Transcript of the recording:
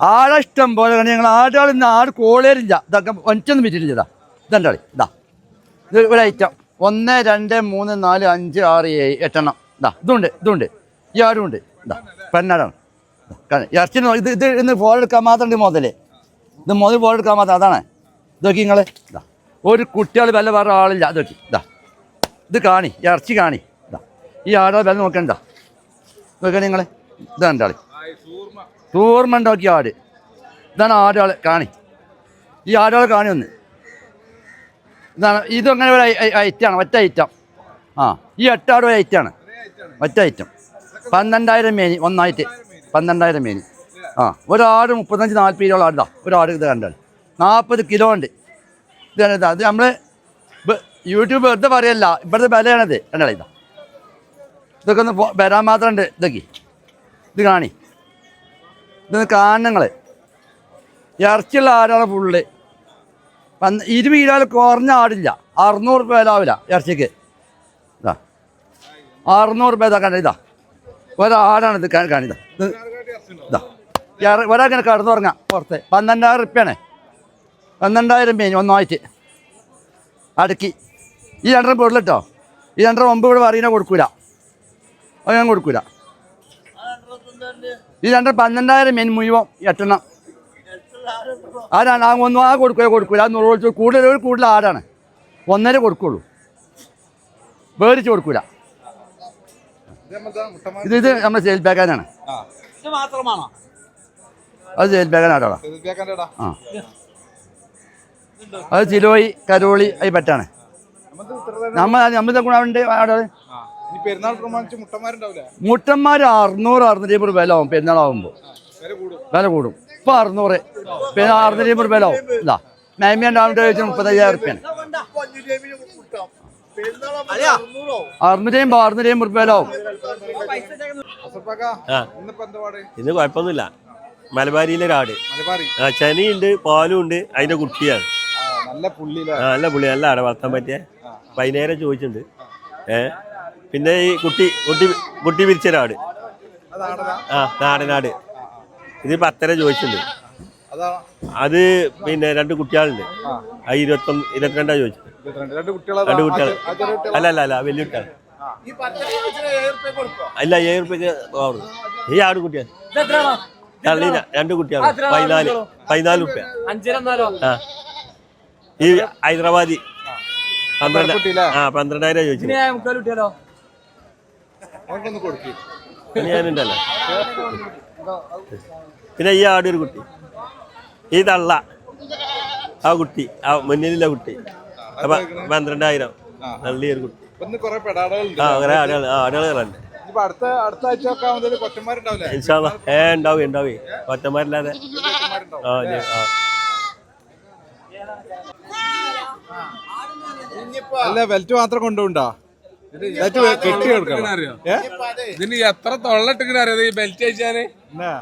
ആടെ ഇഷ്ടം പോലെ കണ്ട് ഞങ്ങൾ ആടുകൾ ഇന്ന് ആട് കോളേരില്ല. ഇതൊക്കെ ഒറ്റൊന്നും വിറ്റിട്ടില്ല. ഇതാ ഇതെന്താളി ഇതാ ഇത്. ഒരു ഐറ്റം ഒന്ന് രണ്ട് മൂന്ന് നാല് അഞ്ച് ആറ് ഏഴ് എട്ടെണ്ണം. ഇതാ ഇതുണ്ട് ഇതുണ്ട്. ഈ ആടും ഉണ്ട്. ഇതാ പെണ്ണാടാണ് ഇറച്ചി ഇത് ഇത് ഇന്ന് ഫോൺ എടുക്കാൻ മാത്രം ഉണ്ട് മുതൽ ഇത് മുതൽ ഫോൺ എടുക്കാൻ മാത്രം അതാണ്. ഇതൊക്കെ നിങ്ങൾ ഇതാ ഒരു കുട്ടികൾ വില വേറെ ആളില്ല. ഇതൊക്കെ ഇതാ. ഇത് കാണി ഇറച്ചി കാണി. ഇതാ ഈ ആടുകൾ വില നോക്കണ്ട. നോക്കണേ നിങ്ങൾ ഇതാണ് ആളി ടൂർമ ഉണ്ടാക്കിയ ആട്. ഇതാണ് ആടുകൾ കാണി. ഈ ആടുകൾ കാണി ഒന്ന്. ഇതാണ് ഇതും അങ്ങനെ ഒരു ഐറ്റാണ് ഒറ്റ ഐറ്റം. ആ ഈ എട്ടാട് ഒരു ഐറ്റാണ് ഒറ്റ ഐറ്റം. പന്ത്രണ്ടായിരം മേനി ഒന്നായിട്ട് പന്ത്രണ്ടായിരം മേനി. ആ ഒരാട് മുപ്പത്തഞ്ച് നാൽപ്പത് കിലോ ആടാ ഒരാട് ഇത് കണ്ടാൽ. നാൽപ്പത് കിലോ ഉണ്ട്. ഇതാ അത് നമ്മൾ യൂട്യൂബ് വെറുതെ പറയല്ല. ഇവിടുത്തെ വിലയാണത്. കണ്ടാ ഇതാ. ഇതൊക്കെ ഒന്ന് വരാൻ മാത്രമുണ്ട് ഇതൊക്കെ. ഇത് കാണി. ഇത് കാരണങ്ങൾ ഇറച്ചിയുള്ള ആടാണ് ഫുള്ള് പന്ത് ഇരുപത് കിലോ കുറഞ്ഞ ആടില്ല. അറുന്നൂറ് രൂപ വിലാവില്ല ഇറച്ചിക്ക്. ഇതാ. അറുന്നൂറ് രൂപ ഇതാ കണ്ട ഇതാ. ഒരാടാണ് ഇത് കാണിതാ ഇത് ഒരാൾക്കിങ്ങനെ കടന്നുറങ്ങാം പുറത്ത്. പന്ത്രണ്ടായിരം റുപ്യാണ്. പന്ത്രണ്ടായിരം പേന് ഒന്നായിട്ട്. അടുക്കി. ഈ രണ്ടര പൊടലിട്ടോ ഈ രണ്ടര ഒമ്പത് ഇവിടെ പറയുന്ന കൊടുക്കൂല. അത് ഞാൻ കൊടുക്കൂല. ഈ രണ്ടര പന്ത്രണ്ടായിരം മീൻ മുഴുവൻ എട്ടെണ്ണം. ആരാണ് ആ ഒന്നും ആ കൊടുക്കുക കൊടുക്കൂല. ആ നൂറ് കൂടുതൽ ഒരു കൂടുതൽ ആരാണ്? ഒന്നര കൊടുക്കുള്ളൂ. വേടിച്ച് കൊടുക്കൂല. ഇത് ഇത് നമ്മുടെ സെയിൽ ബാഗാനാണ് ഇത് മാത്രമാണോ? അത് സെയിൽ ബാഗാനാടാ ആ. അത് ചിലോയി കരോളി അത് പറ്റാണ്. നമ്മൾ നമ്മൾ ഗുണമുണ്ട് ഉണ്ട് ഇനി പെരുന്നാൾ പ്രമാണിച്ച് മുട്ടന്മാരുണ്ടാവില്ല മുട്ടന്മാർ അറുന്നൂറ് അറുന്നൂറ്റി അമ്പത് വില ആവും പെരുന്നാളാവുമ്പോൾ വില കൂടും. വില കൂടും. ഇപ്പൊ അറുന്നൂറ്. പിന്നെ അറുന്നൂറ്റി അമ്പത് വില ആവും ഇതാ മേമിയുണ്ടാവുന്ന ചോദിച്ചാൽ മുപ്പത്തയ്യായിരം റുപ്യാണ് അറുന്നൂറ്റി അമ്പത് അറുന്നൂറ്റി അമ്പത് വില ആവും ഇന്ന് കുഴപ്പമൊന്നുമില്ല. മലബാരിയിലെ രാട്. മലബാറി ആ ചനിയുണ്ട് പാലും ഉണ്ട് അതിന്റെ കുട്ടിയാണ്. നല്ല പുള്ളി നല്ല പുള്ളി നല്ല ആടെ വളർത്താൻ പറ്റിയ. വൈകുന്നേരം ചോദിച്ചിട്ടുണ്ട്. ഏ? പിന്നെ ഈ കുട്ടി കുട്ടി കുട്ടി പിരിച്ചൊരാട് ആ നാടനാട്. ഇത് പത്തര ചോദിച്ചിട്ടുണ്ട്. അതാ? അത് പിന്നെ രണ്ട് കുട്ടികളുണ്ട്. ആ. ഇരുപത്തൊന്ന് ഇരുപത്തിരണ്ടാ ചോദിച്ചത്. രണ്ട് കുട്ടികൾ അല്ല അല്ല അല്ല വലിയ കുട്ടികൾ അല്ല ഏഴ് റുപ്യക്ക് ഈ ആട് കുട്ടിയാണ് തള്ളീന രണ്ട് കുട്ടികൾ പതിനാല്. പതിനാല് റുപ്യ അഞ്ചരന്നാലോ ആ. ഈ ഹൈദരാബാദി. പന്ത്രണ്ട് കുട്ടിയില്ലേ? ആ പന്ത്രണ്ടായിരം ചോദിച്ചു കൊടുക്കി. പിന്നെ ഞാനുണ്ടല്ലോ പിന്നെ ഈ ആട് ഒരു കുട്ടി. ഈ തള്ള. ആ കുട്ടി. ആ മുന്നിലുള്ള കുട്ടി. അപ്പൊ പന്ത്രണ്ടായിരം. നള്ളിയൊരു കുട്ടി. ആ അങ്ങനെ ആടുകൾ ആ ഏ ഉണ്ടാവും ഉണ്ടാവേ. ആ ആ. അല്ല വെൽറ്റ് മാത്രം കൊണ്ടുപോണ്ടാ കെട്ടി കൊടുക്കണം. അറിയോ ഇതിന് എത്ര തൊള്ളട്ടിക്കണ അറിയോ ഈ ബെൽറ്റ് അയച്ചാൽ എന്നാ?